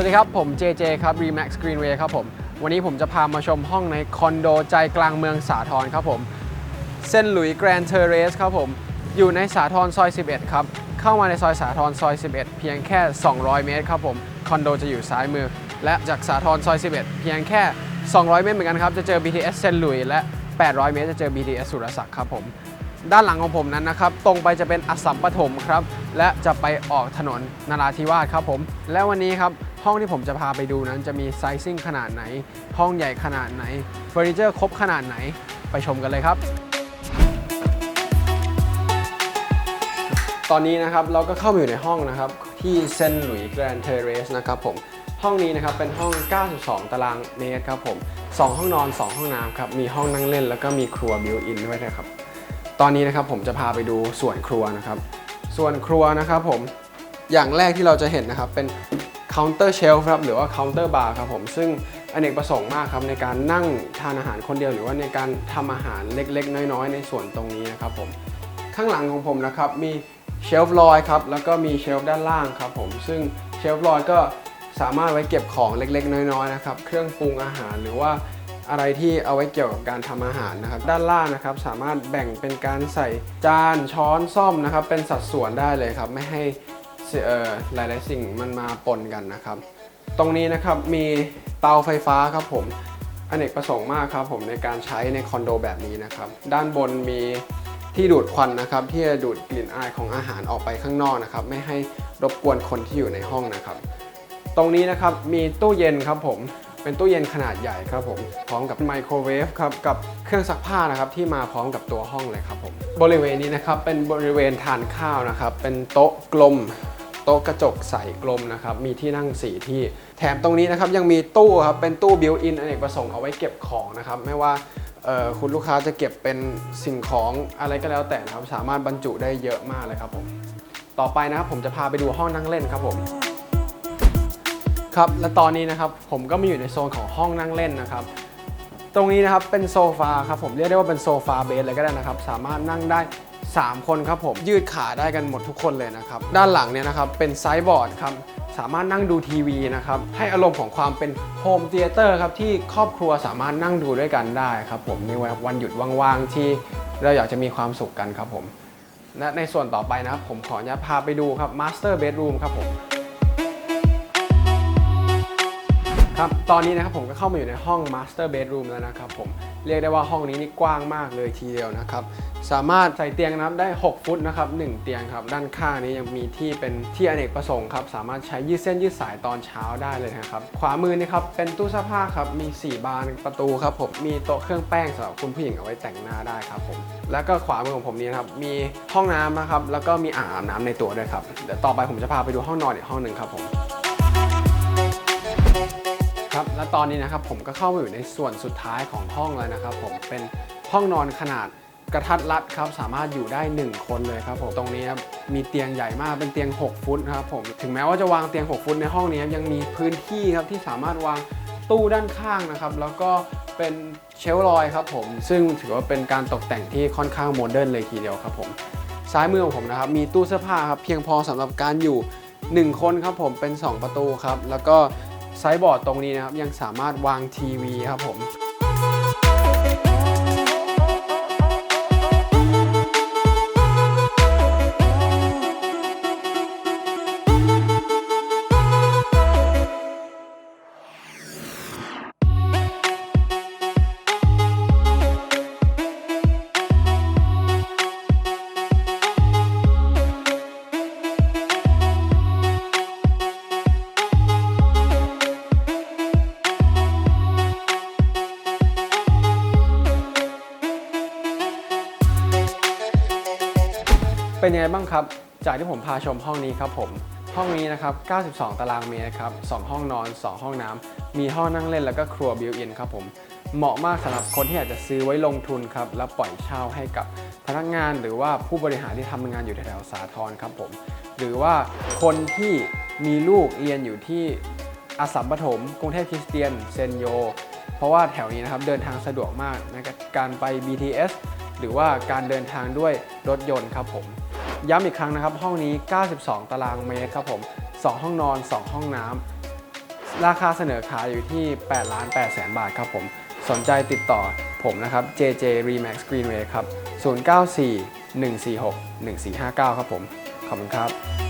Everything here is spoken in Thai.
วัสดีครับ ผม JJ ครับ Remax Greenway ครับผม วันนี้ผมจะพามาชมห้องในคอนโดใจกลางเมืองสาทรครับผม เส้นหลุยแกรนเทเรสครับผม อยู่ในสาทรซอย 11 ครับ เข้ามาในซอยสาทรซอย 11 เพียงแค่ 200 เมตรครับผม คอนโดจะอยู่ซ้ายมือ และจากสาทรซอย 11 เพียงแค่ 200 เมตรเหมือนกันครับ จะเจอ BTS เส้นหลุยและ 800 เมตรจะเจอ BTS สุรศักดิ์ครับผม ด้านหลังของผมนั้นนะครับ ตรงไปจะเป็นอัสสัมปฐมครับ และจะไปออกถนนนาราธิวาสครับผม และวันนี้ครับ ห้องที่ผมจะพาไปดูนั้นจะมีไซซิ่งขนาดไหน ห้องใหญ่ขนาดไหนเฟอร์นิเจอร์ครบขนาดไหนไปชมกันเลยครับ ตอนนี้นะครับเราก็เข้ามาอยู่ในห้องนะครับ ที่เซนหลุยส์แกรนเทเรสนะครับผมห้องนี้นะครับเป็นห้อง 92 ตารางเมตรครับผม 2 ห้องนอน 2 ห้องน้ำครับ มีห้องนั่งเล่นแล้วก็มีครัวบิวอินด้วยนะครับ ตอนนี้นะครับผมจะพาไปดูส่วนครัวนะครับ ส่วนครัวนะครับผมอย่างแรกที่เราจะเห็นนะครับเป็นเคาน์เตอร์เชลฟ์ครับหรือว่าเคาน์เตอร์บาร์ครับผมซึ่งอเนกประสงค์มากครับในการนั่งทานอาหารคนเดียวหรือว่าในการทำอาหารเล็กๆ น้อยๆ ในส่วนตรงนี้นะครับผมข้างหลังของผมนะครับมีเชลฟ์ลอยครับแล้วก็มีเชลฟ์ด้านล่างครับผมซึ่งเชลฟ์ลอยก็สามารถไว้เก็บของเล็กๆ น้อยๆนะครับเครื่องปรุงอาหารหรือว่า อะไรที่เอาไว้เกี่ยวกับการทำอาหารนะครับ ด้านล่างนะครับสามารถแบ่งเป็นการใส่จานช้อนซ่อมนะครับ เป็นสัดส่วนได้เลยครับไม่ให้หลายๆสิ่งมันมาปนกันนะครับ ตรงนี้นะครับมีเตาไฟฟ้าครับผมอเนกประสงค์มากครับผมในการใช้ในคอนโดแบบนี้นะครับ ด้านบนมีที่ดูดควันนะครับ ที่จะดูดกลิ่นอายของอาหารออกไปข้างนอกนะครับ ไม่ให้รบกวนคนที่อยู่ในห้องนะครับ ตรงนี้นะครับมีตู้เย็นครับผม เป็นตู้เย็นขนาดใหญ่ครับผม พร้อมกับไมโครเวฟครับ กับเครื่องซักผ้านะครับที่มาพร้อมกับตัวห้องเลยครับผม บริเวณนี้นะครับเป็นบริเวณทานข้าวนะครับ เป็นโต๊ะกลมโต๊ะกระจกใสกลมนะครับ มีที่นั่ง4ที่ แถมตรงนี้นะครับยังมีตู้ครับ เป็นตู้บิวอินอเนกประสงค์เอาไว้เก็บของนะครับ ไม่ว่าคุณลูกค้าจะเก็บเป็นสิ่งของอะไรก็แล้วแต่นะครับ สามารถบรรจุได้เยอะมากเลยครับผม ต่อไปนะครับผมจะพาไปดูห้องนั่งเล่นครับผม ครับและตอนนี้นะครับผมก็มาอยู่ในโซนของห้องนั่งเล่นนะครับ ตรงนี้นะครับเป็นโซฟาครับผมเรียกได้ว่าเป็นโซฟาเบสเลยก็ได้นะครับ สามารถนั่งได้ 3 คนครับผมยืดขาได้กันหมดทุกคนเลยนะครับ ด้านหลังเนี่ยนะครับเป็นไซส์บอร์ดครับสามารถนั่งดูทีวีนะครับให้อารมณ์ของความเป็นโฮมเทเตอร์ครับที่ครอบครัวสามารถนั่งดูด้วยกันได้ครับผมในวันหยุดว่างๆที่เราอยากจะมีความสุขกันครับผมและในส่วนต่อไปนะครับผมขออนุญาตพาไปดูครับมาสเตอร์เบดรูมครับผม ครับตอนนี้นะครับผมก็เข้ามาอยู่ในห้อง Master Bedroom แล้วนะครับผมเรียกได้ว่าห้องนี้นี่กว้างมากเลยทีเดียวนะครับสามารถใส่เตียงนะครับได้ 6 ฟุตนะครับ1เตียงครับด้านข้างนี้ยังมีที่เป็นที่อเนกประสงค์ครับสามารถใช้ยืดเส้นยืดสายตอนเช้าได้เลยนะครับขวามือนี่ครับเป็นตู้เสื้อผ้าครับมี 4 บานประตูครับผมมีโต๊ะเครื่องแป้งสำหรับคุณผู้หญิงเอาไว้แต่งหน้าได้ครับผมแล้วก็ขวามือของผมนี้นะครับมีห้องน้ำนะครับแล้วก็มีอ่างอาบน้ำในตัวด้วยครับเดี๋ยวต่อไปผมจะพาไปดูห้องนอนอีกห้องหนึ่งครับผม ครับ และตอนนี้นะครับผมก็เข้ามาอยู่ในส่วนสุดท้ายของห้องแล้วนะครับ ผมเป็นห้องนอนขนาดกระทัดรัดครับสามารถอยู่ได้ 1 คนเลยครับผมตรงนี้ครับมีเตียงใหญ่มากเป็นเตียง 6 ฟุตนะครับผมถึงแม้ว่าจะวางเตียง 6 ฟุตในห้องนี้ยังมีพื้นที่ครับที่สามารถวางตู้ด้านข้างนะครับ แล้วก็เป็นเชลลอยครับผม ซึ่งถือว่าเป็นการตกแต่งที่ค่อนข้างโมเดิร์นเลยทีเดียวครับผมซ้ายมือของผมนะครับมีตู้เสื้อผ้าครับเพียงพอสำหรับการอยู่ 1 คนครับผมเป็น 2 ประตูครับแล้วก็ ไซส์บอร์ดตรงนี้นะครับยังสามารถวางทีวีครับผม เป็นยังไงบ้างครับ จากที่ผมพาชมห้องนี้ครับผม ห้องนี้นะครับ 92 ตารางเมตรครับ 2 ห้องนอน 2 ห้องน้ำมีห้องนั่งเล่นแล้วก็ครัวบิวอินครับผม เหมาะมากสำหรับคนที่อยากจะซื้อไว้ลงทุนครับ แล้วปล่อยเช่าให้กับพนักงานหรือว่าผู้บริหารที่ทำงานอยู่แถวสาทรครับผม หรือว่าคนที่มีลูกเรียนอยู่ที่อาสัมปฐมกรุงเทพคริสเตียนเซนโย เพราะว่าแถวนี้นะครับเดินทางสะดวกมากในการไป BTS หรือว่าการเดินทางด้วยรถยนต์ครับผม ย้ำอีกครั้งนะครับ ห้องนี้ 92 ตารางเมตรครับผม 2 ห้องนอน 2 ห้องน้ำ ราคาเสนอขายอยู่ที่ 8 ล้าน8แสนบาทครับผม สนใจติดต่อผมนะครับ JJ Remax Greenway ครับ 094 146 1459 ครับผม ขอบคุณครับ